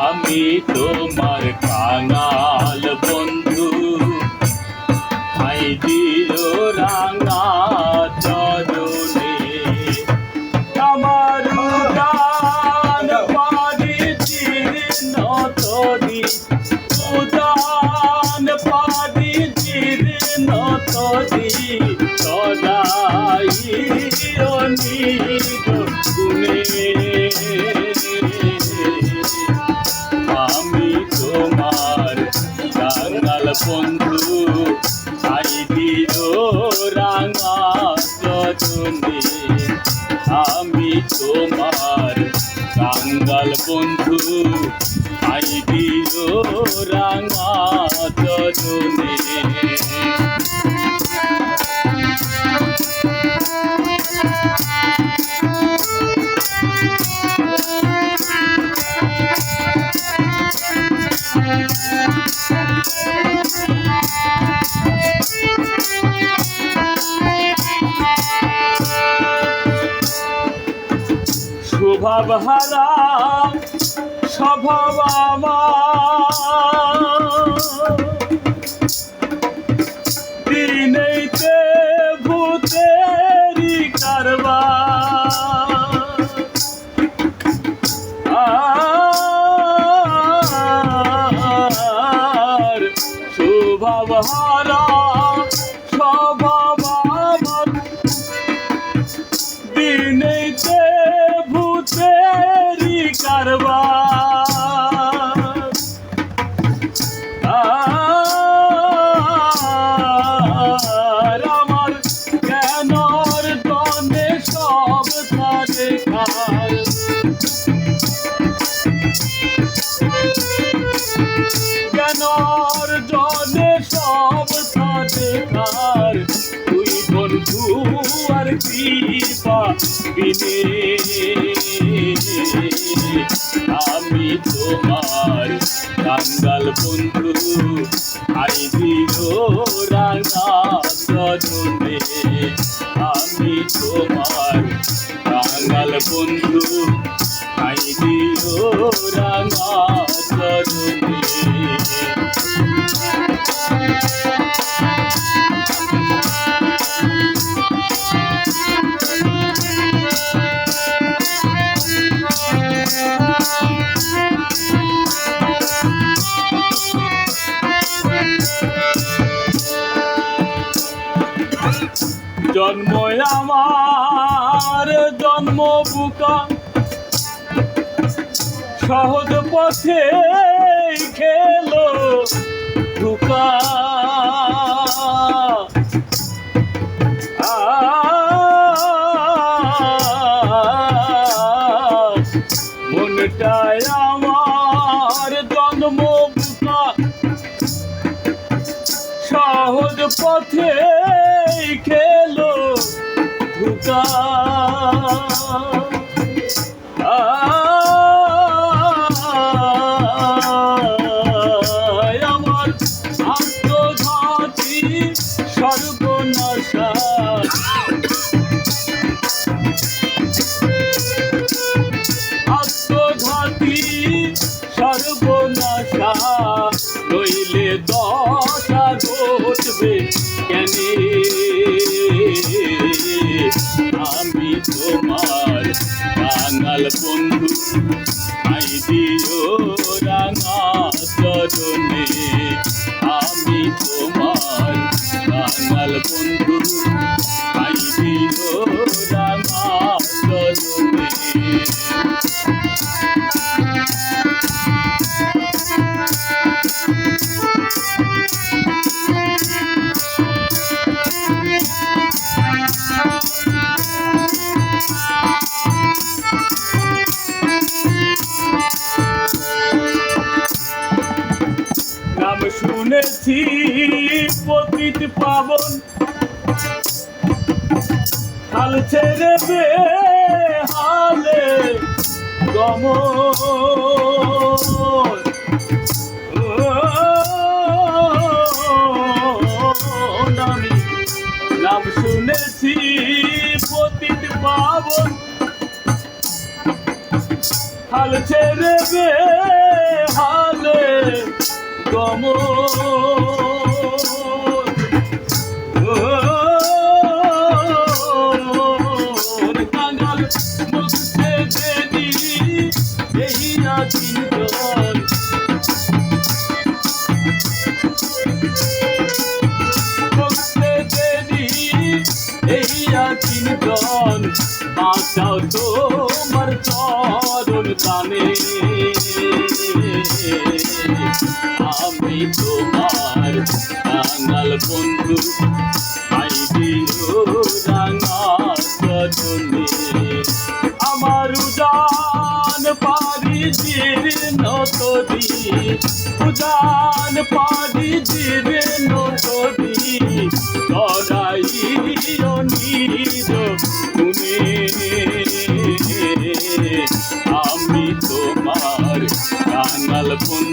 আমি তোমার বন্ধু আই দিল রাঙা যজনে আমি তোমার কাঙ্গাল বন্ধু আই দিল রাঙা যজনে স্বভাব হারা স্বভাব দিনেইতে ভূতেরি কারবার। আর স্বভাব হারা স্বভাব আর আমার কেনর দনে সব তারে খার কেনর জনে সব তারে খার তুই বন্ধু আর কৃপা বিনে। আমি তোমার কাঙ্গাল বন্ধু আই দিল রাঙা সজনে আমি তোমার কাঙ্গাল বন্ধু জন্ম আমার জন্ম বুকা সহজ পথে খেলো ঢুকা। আমার জন্ম সহজ পথে খেলো ঢুকা বাঙাল বন্ধু শুনেছি পতিত পাবন। হাল ছেড়ে বে হালে গম নামি শুনেছি পতিত পাবন। ছেড়ে বে গম বাঁচাও তোমার চরণ কানে। আমি তোমার কাঙ্গাল বন্ধু আইদিন রাঙা সজনে আমার উজান পারি জীর্ণ তরি উজান পারি জীর্ণ কাঙ্গাল